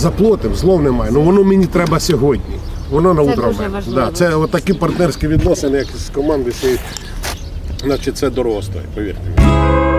заплатив, злов немає. Ну воно мені треба сьогодні. Воно на утро. дуже мене. важливо. Да, це отакі такі партнерські відносини, як з команди, це, значить це дорого стоїть, повірте мені.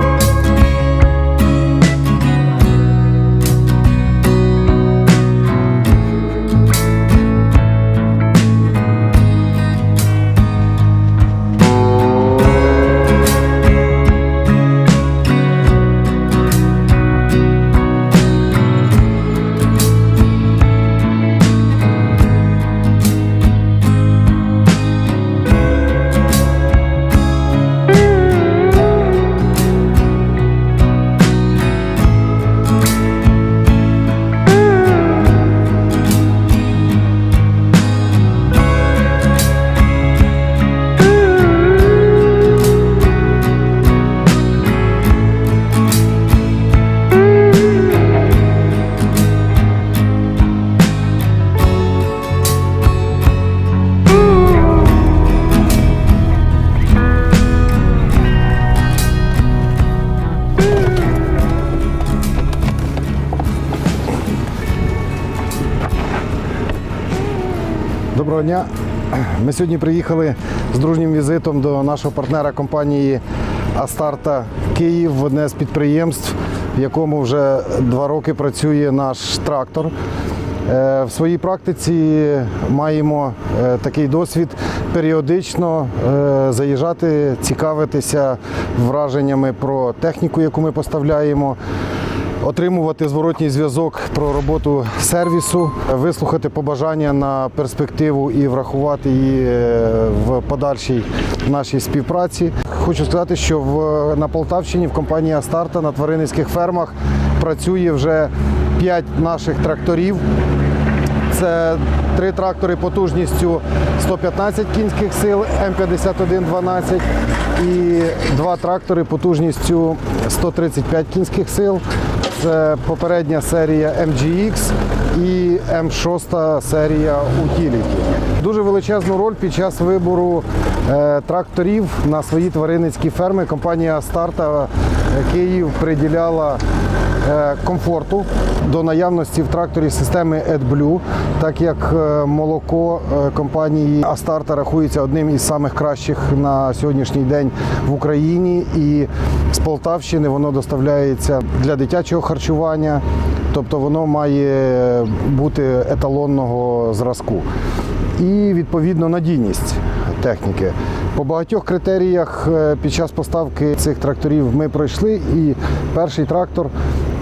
Ми сьогодні приїхали з дружнім візитом до нашого партнера компанії Астарта Київ в одне з підприємств, в якому вже два роки працює наш трактор. Е, В своїй практиці маємо е, такий досвід періодично е, заїжджати, цікавитися враженнями про техніку, яку ми поставляємо отримувати зворотній зв'язок про роботу сервісу, вислухати побажання на перспективу і врахувати її е, в подальшій нашій співпраці. Хочу сказати, що в, на Полтавщині в компанії Астарта на тваринницьких фермах працює вже 5 наших тракторів. Це три трактори потужністю 115 кінських сил М5112 і два трактори потужністю 135 кінських сил. Це попередня серія MGX і М6 серія Utility. Дуже величезну роль під час вибору тракторів на свої тваринницькі ферми компанія Старта Київ приділяла е, комфорту до наявності в тракторі системи AdBlue, так як е, молоко е, компанії Астарта рахується одним із самих кращих на сьогоднішній день в Україні. І з Полтавщини воно доставляється для дитячого харчування, тобто воно має бути еталонного зразку. І відповідно надійність техніки. По багатьох критеріях е, під час поставки цих тракторів ми пройшли, і перший трактор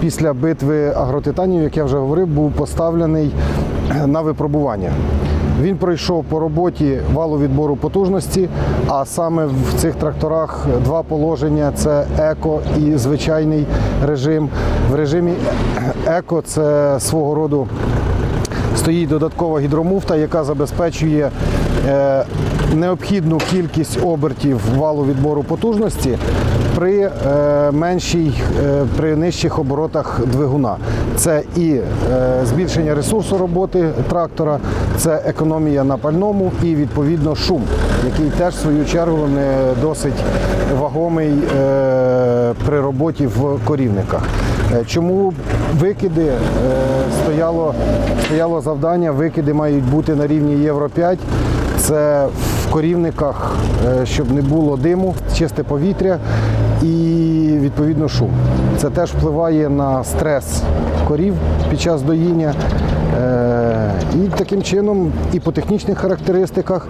після битви агротитанів, як я вже говорив, був поставлений е, на випробування. Він пройшов по роботі валу відбору потужності, а саме в цих тракторах два положення це еко і звичайний режим. В режимі еко це свого роду стоїть додаткова гідромуфта, яка забезпечує е, необхідну кількість обертів валу відбору потужності при е, меншій, е, при нижчих оборотах двигуна. Це і е, збільшення ресурсу роботи трактора, це економія на пальному і відповідно шум, який теж в свою чергу не досить вагомий при роботі в корівниках. Чому викиди стояло, стояло завдання, викиди мають бути на рівні Євро 5. Це корівниках, е, щоб не було диму, чисте повітря і відповідно шум. Це теж впливає на стрес корів під час доїння. Е, І таким чином і по технічних характеристиках,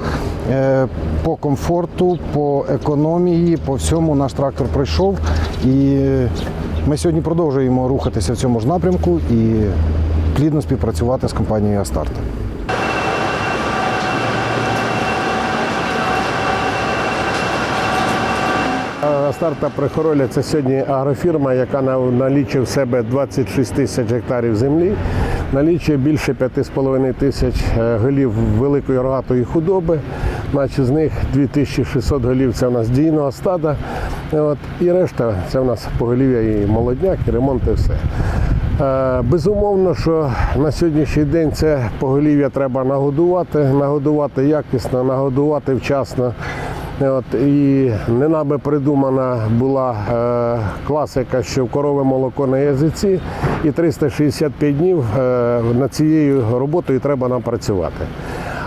е, по комфорту, по економії, по всьому наш трактор пройшов. І ми сьогодні продовжуємо рухатися в цьому ж напрямку і плідно співпрацювати з компанією Астарта. Старта Прихороля це сьогодні агрофірма, яка на- налічує в себе 26 тисяч гектарів землі, налічує більше 5,5 тисяч е, голів великої рогатої худоби. Значить, з них 2600 голів це у нас дійного стада. От, і решта це у нас поголів'я і молодняк, і ремонт, і все. Е, Безумовно, що на сьогоднішній день це поголів'я треба нагодувати, нагодувати якісно, нагодувати вчасно. От, і не нами придумана була е, класика, що корове молоко на язиці, і 365 днів е, над цією роботою треба нам працювати.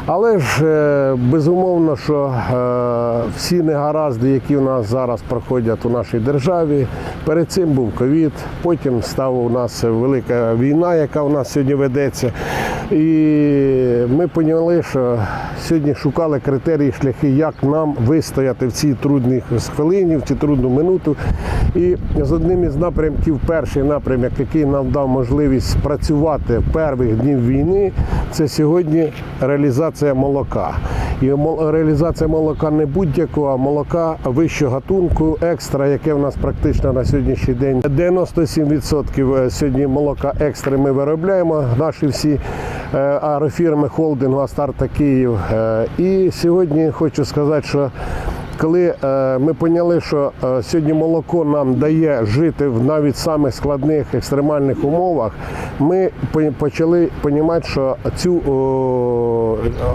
Але ж е, безумовно, що е, всі негаразди, які у нас зараз проходять у нашій державі, перед цим був ковід, потім стала у нас велика війна, яка у нас сьогодні ведеться. І ми поняли, що сьогодні шукали критерії, шляхи, як нам вистояти в цій трудній хвилині, в цю трудну минуту. І з одним із напрямків, перший напрямок, який нам дав можливість працювати перших днів війни, це сьогодні реалізація молока. І реалізація молока не будь-якого, а молока вищого гатунку, екстра, яке в нас практично на сьогоднішній день 97% сьогодні молока екстра ми виробляємо. Наші всі аерофірми агрофірми холдингу Астарта Київ. Е, І сьогодні хочу сказати, що коли е, ми поняли, що е, сьогодні молоко нам дає жити в навіть самих складних екстремальних умовах, ми почали розуміти, що цю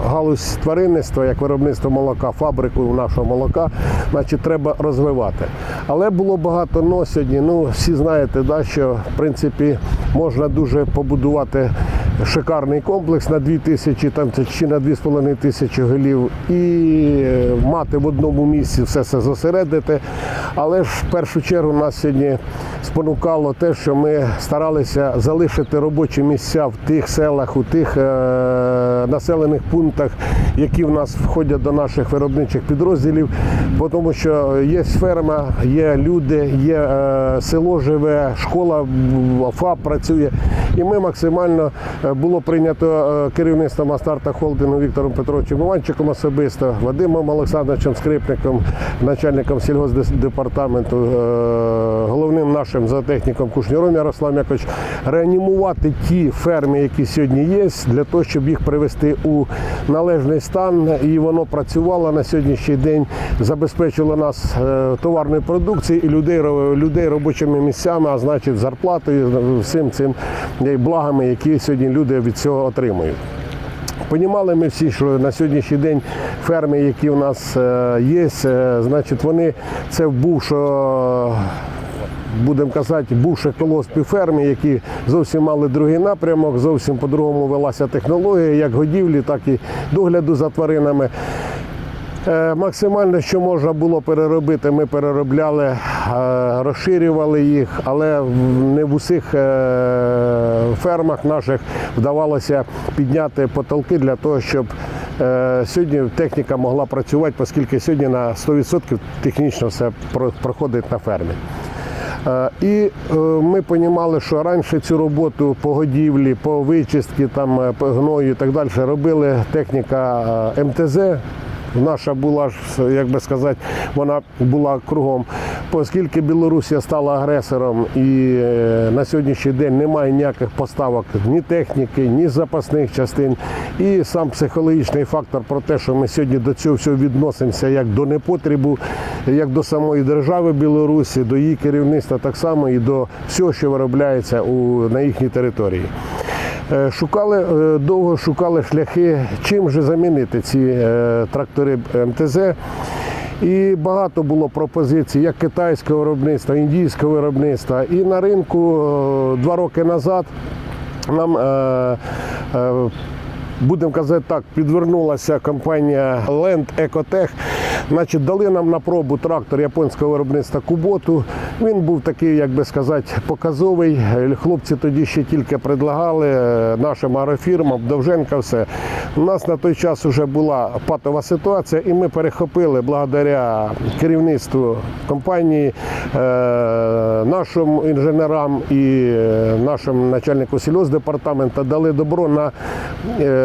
галузь тваринництва, як виробництво молока, фабрику нашого молока, значить, треба розвивати. Але було багато но сьогодні. Ну, всі знаєте, да, що в принципі можна дуже побудувати шикарний комплекс на 2 тисячі там, чи на 2,5 тисячі голів і е, мати в одному місці все це зосередити. Але ж в першу чергу нас сьогодні спонукало те, що ми старалися залишити робочі місця в тих селах, у тих е, населених пунктах, які в нас входять до наших виробничих підрозділів, тому що є ферма, є люди, є е, село живе, школа, ФАП працює. І ми максимально е, було прийнято е, керівництвом Астарта Холдингу Віктором Петровичем Іванчиком особисто, Вадимом Олександровичем Скрипником, начальником сільгоспдепартаменту, е, головним нашим зоотехніком Кушніром Ярославом Якович, реанімувати ті ферми, які сьогодні є, для того, щоб їх привести у належний стан. І воно працювало на сьогоднішній день, забезпечило нас е, товарною продукцією і людей, людей робочими місцями, а значить зарплатою, всім цим благами, які сьогодні люди від цього отримують. Понімали ми всі, що на сьогоднішній день ферми, які у нас е, є, е, значить, вони це бувшо, будемо казати, бувши колоспі ферми, які зовсім мали другий напрямок, зовсім по-другому велася технологія, як годівлі, так і догляду за тваринами. Е, Максимально, що можна було переробити, ми переробляли, розширювали їх, але не в усіх е, фермах наших вдавалося підняти потолки для того, щоб е, сьогодні техніка могла працювати, оскільки сьогодні на 100% технічно все проходить на фермі. Е, І е, ми розуміли, що раніше цю роботу по годівлі, по вичистці, там, е, по гною і так далі робили техніка е, МТЗ. Наша була як би сказати, вона була кругом. Оскільки Білорусія стала агресором і е, на сьогоднішній день немає ніяких поставок ні техніки, ні запасних частин. І сам психологічний фактор про те, що ми сьогодні до цього всього відносимося як до непотребу, як до самої держави Білорусі, до її керівництва так само і до всього, що виробляється у, на їхній території. Е, Шукали е, довго шукали шляхи, чим же замінити ці е, трактори МТЗ. І багато було пропозицій як китайського виробництва, індійського виробництва. І на ринку два роки назад нам будемо казати так, підвернулася компанія Land Ecotech. Значить, дали нам на пробу трактор японського виробництва Куботу. Він був такий, як би сказати, показовий. Хлопці тоді ще тільки предлагали е, нашим аерофірмам, Довженка, все. У нас на той час вже була патова ситуація, і ми перехопили благодаря керівництву компанії, е, нашим інженерам і е, нашим начальнику сільгоспдепартаменту дали добро на,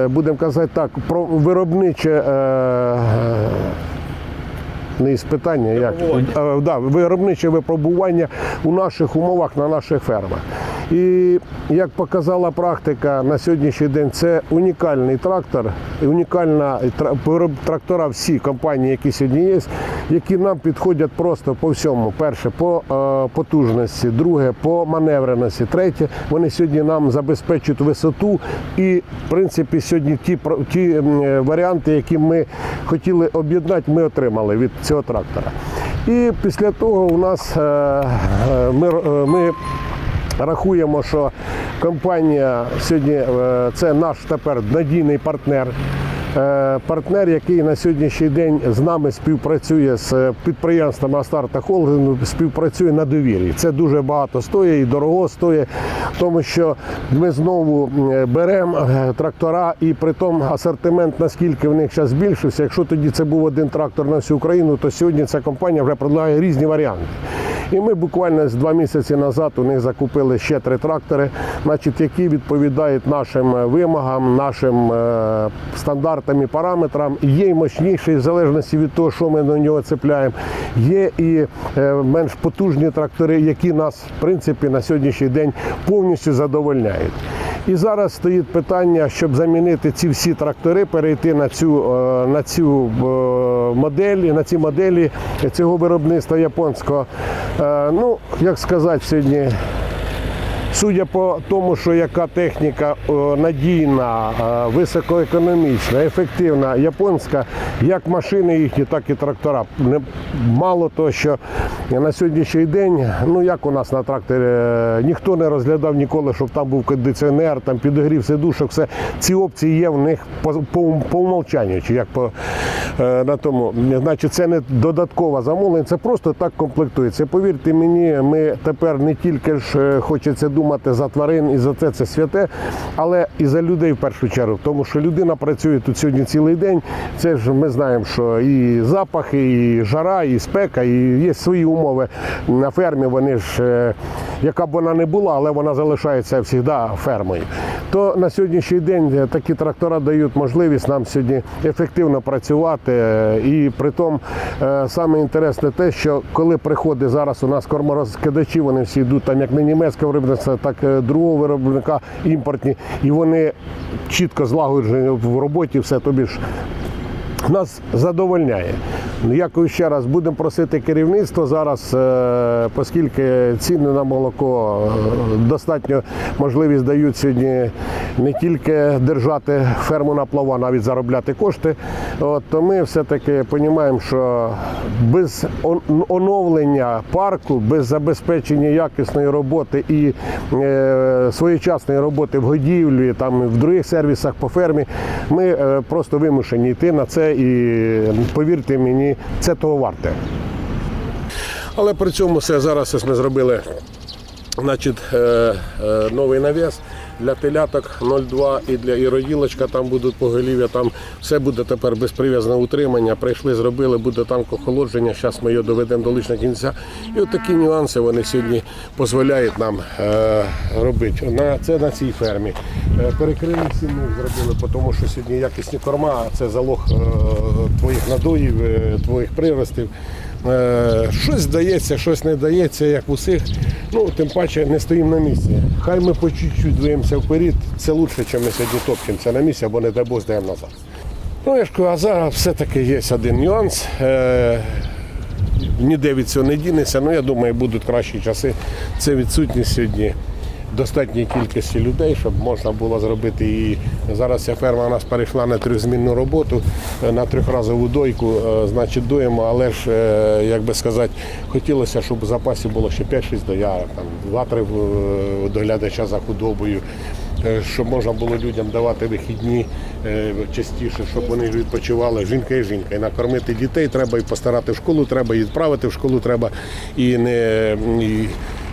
будемо казати так, про виробниче. Не іспитання, як. Е, да, виробниче випробування у наших умовах на наших фермах. І як показала практика на сьогоднішній день, це унікальний трактор, унікальна трактора всі компанії, які сьогодні є, які нам підходять просто по всьому. Перше, по е, потужності, друге, по маневреності, третє, вони сьогодні нам забезпечують висоту. І, в принципі, сьогодні ті, ті е, варіанти, які ми хотіли об'єднати, ми отримали від цього трактора. І після того у нас е, е, ми, е, ми рахуємо, що компанія сьогодні це наш тепер надійний партнер. Е, Партнер, який на сьогоднішній день з нами співпрацює з підприємством Астарта Холдингу, співпрацює на довір'ї. Це дуже багато стоїть і дорого стоїть, тому що ми знову е, беремо е, трактора і при тому асортимент, наскільки в них зараз збільшився. Якщо тоді це був один трактор на всю Україну, то сьогодні ця компанія вже предлагає різні варіанти. І ми буквально два місяці назад у них закупили ще три трактори, значить, які відповідають нашим е, вимогам, нашим е, стандартам і параметрам. Є і мощніші, в залежності від того, що ми до нього цепляємо. Є і е, менш потужні трактори, які нас, в принципі, на сьогоднішній день повністю задовольняють. І зараз стоїть питання, щоб замінити ці всі трактори, перейти на цю, е, на цю е, модель, на ці моделі цього виробництва японського. Е, Ну, як сказати, сьогодні Судя по тому, що яка техніка е, надійна, е, високоекономічна, ефективна, японська, як машини їхні, так і трактора. Мало того, що на сьогоднішній день, ну як у нас на тракторі, е, ніхто не розглядав ніколи, щоб там був кондиціонер, там підогрів сидушок, все. Ці опції є в них по, по, по умовчанню, чи як по на тому. Значить, це не додаткова замовлення, це просто так комплектується. Повірте мені, ми тепер не тільки ж хочеться думати за тварин і за це це святе, але і за людей в першу чергу. Тому що людина працює тут сьогодні цілий день. Це ж ми знаємо, що і запахи, і жара, і спека, і є свої умови на фермі. Вони ж, е, яка б вона не була, але вона залишається завжди фермою. То на сьогоднішній день е, такі трактора дають можливість нам сьогодні ефективно працювати. е, І при тому е, саме інтересне те, що коли приходить зараз у нас корморозкидачі, вони всі йдуть там як не німецьке виробництва, так і другого виробника імпортні, і вони чітко злагоджені в роботі, все тобі ж нас задовольняє. Ну, Дякую ще раз. Будемо просити керівництво зараз, е, оскільки ціни на молоко е, достатньо можливість дають сьогодні не тільки держати ферму на плаву, а навіть заробляти кошти. От, то ми все-таки розуміємо, що без оновлення парку, без забезпечення якісної роботи і е, своєчасної роботи в годівлі, там в других сервісах по фермі, ми е, просто вимушені йти на це і повірте мені, це того варте. Але при цьому все зараз ми зробили значить, е, е, новий навіс для теляток 0,2 і для іроділочка там будуть поголів'я, там все буде тепер безприв'язне утримання. Прийшли, зробили, буде там охолодження. Зараз ми його доведемо до личного кінця. І от такі нюанси вони сьогодні дозволяють нам е, робити. На, це на цій фермі. Е, перекрили сім'ю, зробили, тому що сьогодні якісні корма, це залог е, твоїх надоїв, е, твоїх приростів. Е, Щось здається, щось не дається, як усіх. Ну, тим паче не стоїмо на місці. Хай ми по чуть-чуть двиємося вперед, це краще, ніж ми сьогодні топчемося на місці, або не дай Бог здаємо назад. Ну, я ж кажу, а зараз все-таки є один нюанс. Е, ніде від цього не дінеться. але я думаю, будуть кращі часи. Це відсутність сьогодні достатньої кількості людей, щоб можна було зробити і зараз ця ферма у нас перейшла на трьохзмінну роботу, е, на трьохразову дойку, е, значить доїмо, але ж, е, як би сказати, хотілося, щоб у запасі було ще 5-6 доярок, там 2-3 е, доглядача за худобою. Щоб можна було людям давати вихідні частіше, щоб вони відпочивали. Жінка і жінка. І накормити дітей треба, і постарати в школу треба, і відправити в школу треба. І, не, і,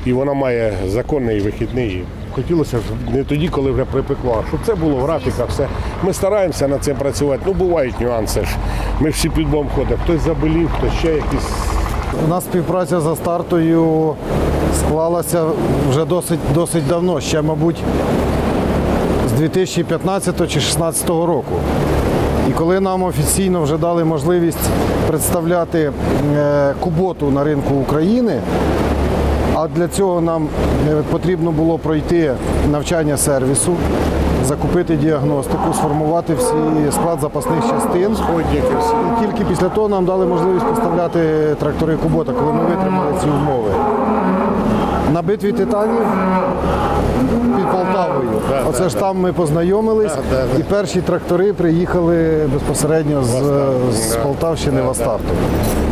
і вона має законний вихідний. Хотілося ж не тоді, коли вже припекло, щоб це було в графіках. Все. Ми стараємося над цим працювати. Ну, бувають нюанси ж. Ми всі під бом ходимо. Хтось заболів, хтось ще якісь. У нас співпраця з Астартою склалася вже досить, досить давно, ще, мабуть, з 2015 чи 2016 року. І коли нам офіційно вже дали можливість представляти е, куботу на ринку України, а для цього нам е, потрібно було пройти навчання сервісу, закупити діагностику, сформувати всі склад запасних частин. І тільки після того нам дали можливість поставляти трактори Кубота, коли ми витримали ці умови. На битві титанів під Полтавою. Да, Оце да, ж там ми познайомились, Да, да, да. і перші трактори приїхали безпосередньо з, з Да. Полтавщини в Астарту.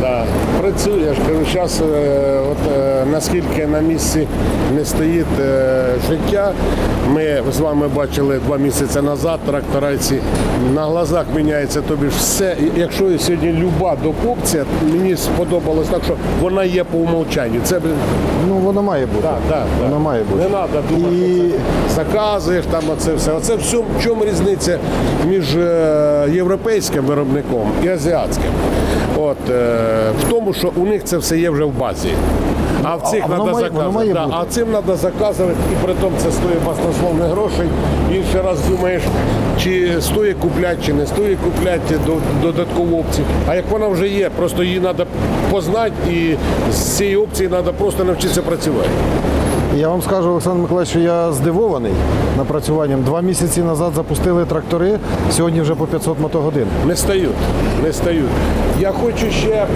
Да. Працює, я ж кажу, зараз от, е, наскільки на місці не стоїть е, життя. Ми з вами бачили два місяці назад тракторайці на глазах міняється тобі ж все. Якщо сьогодні люба докупція, мені сподобалось так, що вона є по умовчанню. Це Ну воно має бути. Так, так. Воно має бути. Не треба думати, І- це заказуєш там оце все. Оце в чому, в чому різниця між е, європейським виробником і азіатським? От, е, в тому, що у них це все є вже в базі. А в цих треба заказувати. Да, а цим треба заказувати, і при тому це стоїть баснословних грошей. Інший раз думаєш, чи стоїть купляти, чи не стоїть купляти до- додаткову опцію. А як вона вже є, просто її треба познати і з цієї опції треба просто навчитися працювати. Я вам скажу, Олександр Миколаївич, що я здивований напрацюванням. Два місяці назад запустили трактори, сьогодні вже по 500 мотогодин. Не стають, не стають. Я хочу ще, е,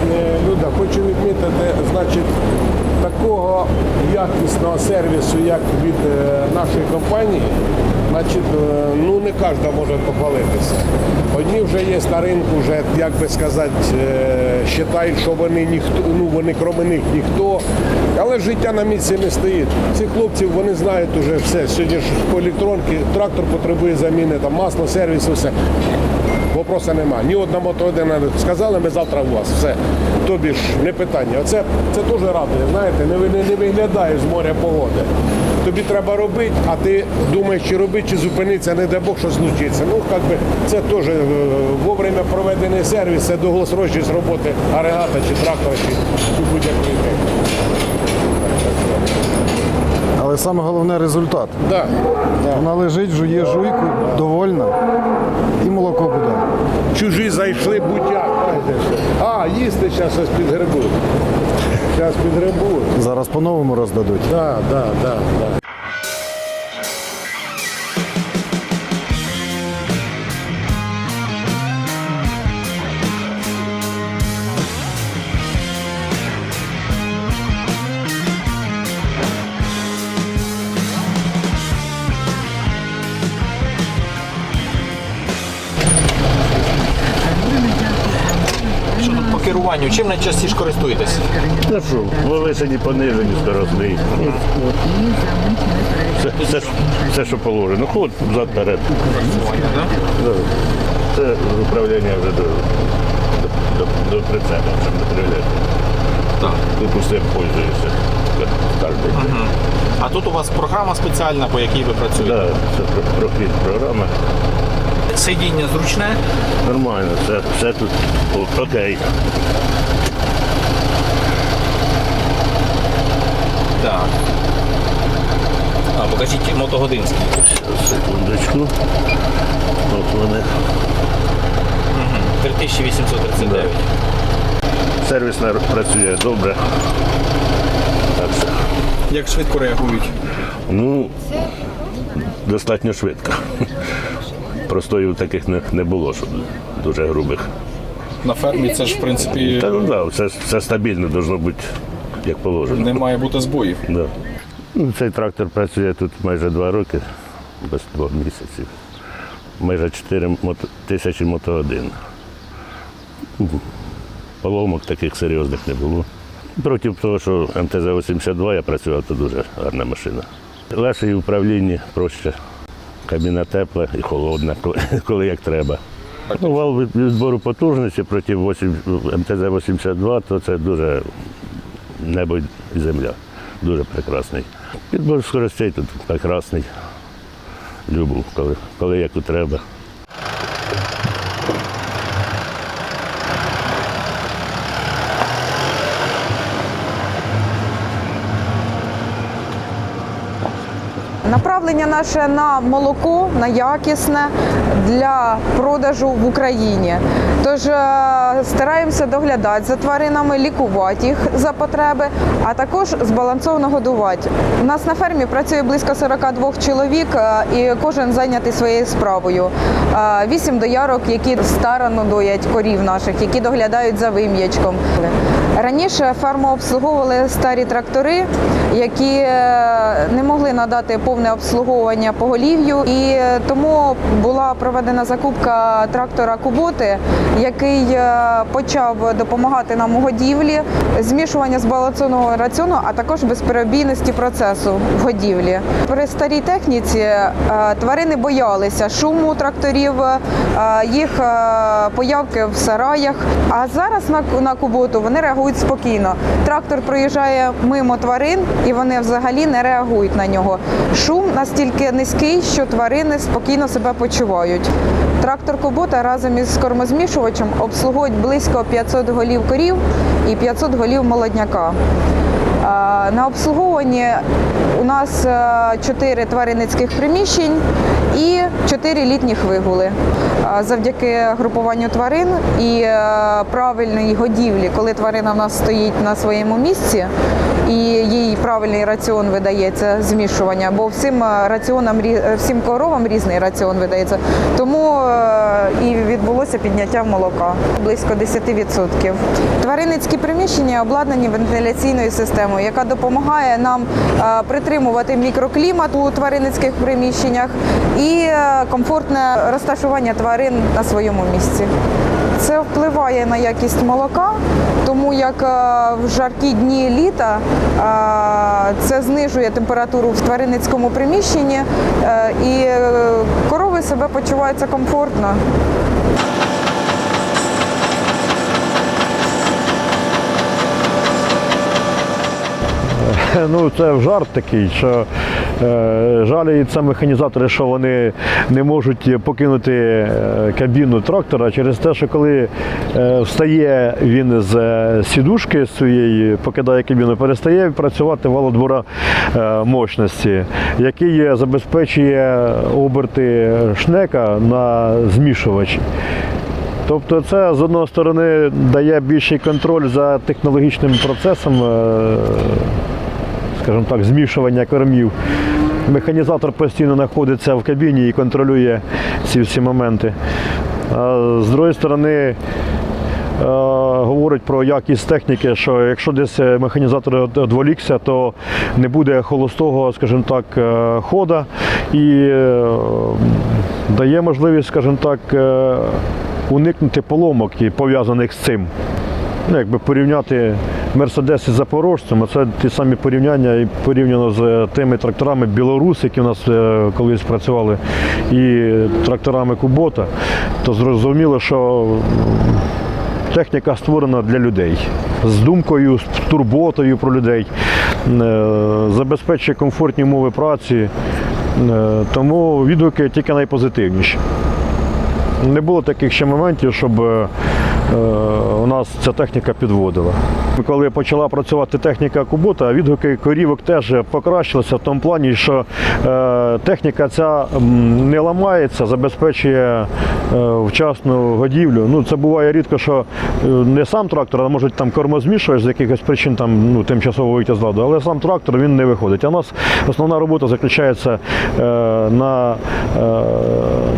Люда, хочу відмітити, значить, такого якісного сервісу, як від е, нашої компанії, значить, е, ну не кожен може похвалитися. Одні вже є на ринку, вже, як би сказати, е, вважають, що вони ніхто, ну вони крім них ніхто. Але життя на місці не стоїть. Ці хлопці вони знають уже все. Сьогодні ж по електронки трактор потребує заміни, там масло, сервіс, все. Вопроса нема. Ні одна мотогодина сказали, ми завтра у вас. Все. Тобі ж не питання. Оце це теж радує, знаєте, не, не, не виглядаєш з моря погоди. Тобі треба робити, а ти думаєш, чи робити, чи зупинитися, не дай Бог, що случиться. Ну, як би, це теж е, вовремя проведений сервіс, це довгосрочність роботи агрегата чи трактора, чи, чи будь-якої техніки. Але саме головне результат. Да. Вона лежить, жує жуйку, довольна, і молоко буде. Чужі зайшли будь-як. А, їсти зараз щось підгребуть. Зараз підгребуть. Зараз по-новому роздадуть. Так, так, так, Да, Що тут? Чим найчастіше користуєтесь? Та що, повишені, понижені скоростні. Все, ж- все, що положено. Ход взад перед. Да. Це управління вже до, до, до, до прицепа, щоб не перевіряти. Так. Тут усе пользується. День. А тут у вас програма спеціальна, по якій ви працюєте? Да, це прохід програма. Сидіння зручне. Нормально, все, все тут окей. Так. А, покажіть мотогодинський. Секундочку. От вони. 3839. Сервіс на- працює добре. Так що. Як швидко реагують? Ну, достатньо швидко. Простоїв таких не, не було, щоб дуже грубих. На фермі це ж в принципі Та ну да, все, все стабільно должно бути як положено. не має бути збоїв. Да. Ну, цей трактор працює тут майже два роки, без двох місяців. Майже 4 мото- тисячі мотогодин. Поломок таких серйозних не було. Проти того, що МТЗ-82 я працював, то дуже гарна машина. Легше і в управлінні проще. Кабіна тепла і холодна, коли, коли як треба. Ну, вал відбору потужності проти 8 МТЗ-82, то це дуже небо і земля. Дуже прекрасний. Відбор скоростей тут прекрасний. Любов, коли, коли як треба. Направлення наше на молоко, на якісне для продажу в Україні. Тож е, стараємося доглядати за тваринами, лікувати їх за потреби, а також збалансовано годувати. У нас на фермі працює близько 42 чоловік, е, і кожен зайнятий своєю справою. Е, Вісім доярок, які старано доять корів наших, які доглядають за вим'ячком. Раніше ферму обслуговували старі трактори, які е, не могли надати повне обслуговування поголів'ю, і е, тому була проведена закупка трактора Куботи, який е, почав допомагати нам у годівлі, змішування збалансованого раціону, а також безперебійності процесу в годівлі. При старій техніці тварини боялися шуму тракторів, їх появки в сараях. А зараз на куботу вони реагують спокійно. Трактор проїжджає мимо тварин і вони взагалі не реагують на нього. Шум настільки низький, що тварини спокійно себе почувають. Трактор Кубота разом із кормозмішувачем обслуговують близько 500 голів корів і 500 голів молодняка. На обслуговуванні у нас 4 тваринницьких приміщень і 4 літніх вигули. Завдяки групуванню тварин і е, правильній годівлі, коли тварина в нас стоїть на своєму місці і їй правильний раціон видається змішування, бо всім е, раціонам е, всім коровам різний раціон видається. Тому і відбулося підняття молока близько 10%. Тваринницькі приміщення обладнані вентиляційною системою, яка допомагає нам притримувати мікроклімат у тваринницьких приміщеннях і е, комфортне розташування тварин на своєму місці. Це впливає на якість молока, тому як е, в жаркі дні літа е, це знижує температуру в тваринницькому приміщенні і корови себе почуваються комфортно. Ну, це жарт такий, що жаліються механізатори, що вони не можуть покинути е, кабіну трактора через те, що коли е, встає він з е, сідушки своєї, покидає кабіну, перестає працювати валодвора е, мощності, який забезпечує оберти шнека на змішувачі. Тобто це з одної сторони дає більший контроль за технологічним процесом, е, скажімо так, змішування кормів. Механізатор постійно знаходиться в кабіні і контролює ці всі моменти. А з другої сторони, е, говорить про якість техніки, що якщо десь механізатор од- одволікся, то не буде холостого, скажімо так, е, хода і е, дає можливість, скажімо так, е, уникнути поломок, пов'язаних з цим. Ну, якби порівняти Мерседес із Запорожцем, це ті самі порівняння і порівняно з тими тракторами Білорус, які у нас е, колись працювали, і тракторами Кубота, то зрозуміло, що техніка створена для людей з думкою, з турботою про людей, е, забезпечує комфортні умови праці. Е, Тому відгуки тільки найпозитивніші. Не було таких ще моментів, щоб у нас ця техніка підводила. Коли почала працювати техніка Кубота, відгуки корівок теж покращилися в тому плані, що е, техніка ця не ламається, забезпечує е, вчасну годівлю. Ну, це буває рідко, що е, не сам трактор, а може там кормозмішувач з якихось причин там, ну, тимчасово вийти з ладу, але сам трактор він не виходить. А у нас основна робота заключається е, на е,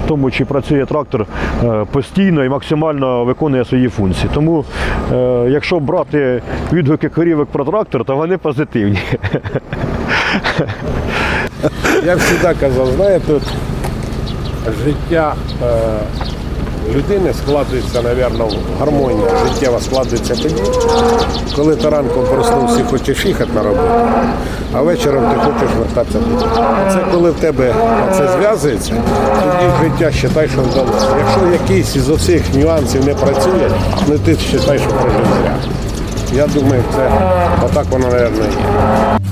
тому, чи працює трактор е, постійно і максимально виконує свої функції. Тому, е, якщо брати відгуки корівок про трактор, то вони позитивні. Я завжди казав, знаєте, життя е, людини складується, мабуть, гармонія життєва складується тоді, коли ти ранком проснувся і хочеш їхати на роботу, а вечором ти хочеш вертатися додому. Це коли в тебе це зв'язується, тоді життя вважай, що вдалося. Якщо якийсь із оцих нюансів не працює, ну ти вважай, що прожив зря. Я думаю, це отак воно, мабуть, є.